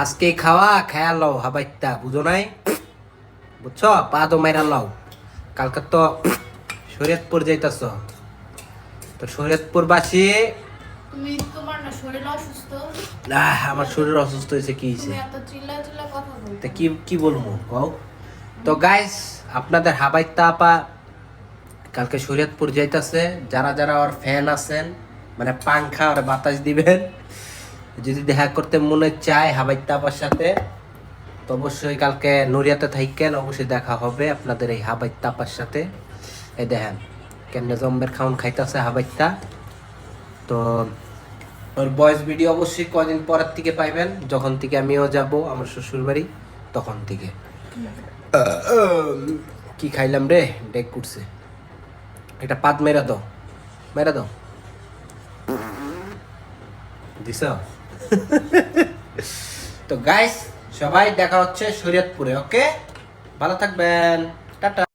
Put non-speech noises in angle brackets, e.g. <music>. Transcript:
আজকে খাওয়া খায়া লও হাবাইতা বুঝো নাই? বুঝছ? পা তো মাইরা লও। কালকে তো শরীয়তপুর যাইতাছ। তো শরীয়তপুর বাসি আমার শরীর অসুস্থ হয়েছে কি হয়েছে? তা কি কি বলব কও? তো গাইস আপনাদের হাবাই তাপা কালকে শরীয়তপুর যাইতাছে। যারা যারা ওর ফ্যান আছেন মানে পাংখা আর বাতাস দিবেন যদি দেখা করতে মনে চায় হাবাই তাপার সাথে, তো অবশ্যই কালকে নড়িয়াতে থাকেন অবশ্যই দেখা হবে আপনাদের এই হাবাই তাপার সাথে। এই দেখেন, কেমনে জম্বের খাউন খাইতেছে হাবাইতা তো। ওর বয়েস ভিডিও অবশ্যই কদিন পরের থেকে পাইবেন, যখন থেকে আমিও যাব, আমার শ্বশুর বাড়ি তখন থেকে। কি খাইলাম রে? ডেক করছে এটা পাত মেরা দাও মেরা দাও। দিস <laughs> তো গাইস সবাই দেখা হচ্ছে শরীয়তপুরে ওকে ভালো থাকবেন। টাটা।